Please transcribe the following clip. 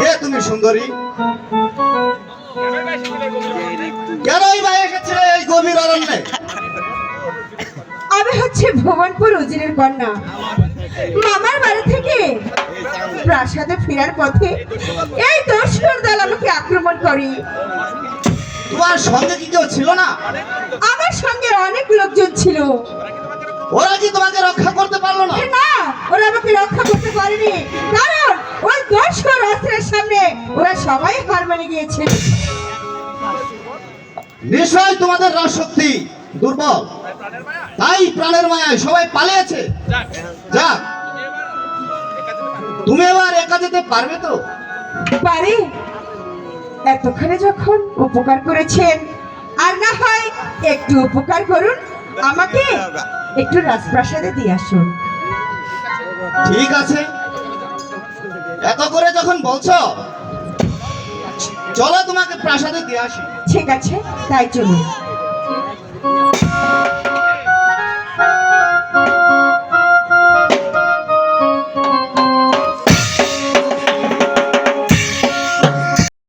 কে তুমি সুন্দরী? কেন এই ভাই এসেছিলে এই গভীর অরণ্যে আমি হচ্ছে ভুবনপুর উজিরের কন্যা। মামার বাড়ি থেকে প্রাসাদে ফেরার পথে এই দস্যুর দল আমাকে আক্রমণ করে। তোমার সঙ্গে কি কেউ ছিল না? আমার সঙ্গে অনেক লোকজন ছিল। ওরা কি তোমাকে রক্ষা করতে পারল না? না ওরা আমাকে রক্ষা করতে পারেনি। কারণ ওই দর্শক রাস্তার সামনে ওরা সবাই হার মেনে গিয়েছে। নিশ্চয় তোমাদের রাজশক্তি দুর্বল। তাই প্রাণের মায়ায় সবাই পালিয়েছে। যা তুমি এবার একা যেতে পারবে তো? পারি। এতক্ষণে যখন উপকার করেছেন আর না হয় একটু উপকার করুন আমাকে। একটু রাজপ্রাসাদে দিয়ে আসুন। ঠিক আছে। এত করে যখন বলছো চলো তোমাকে প্রাসাদে দিয়ে আসি। ঠিক আছে তাই চলুন।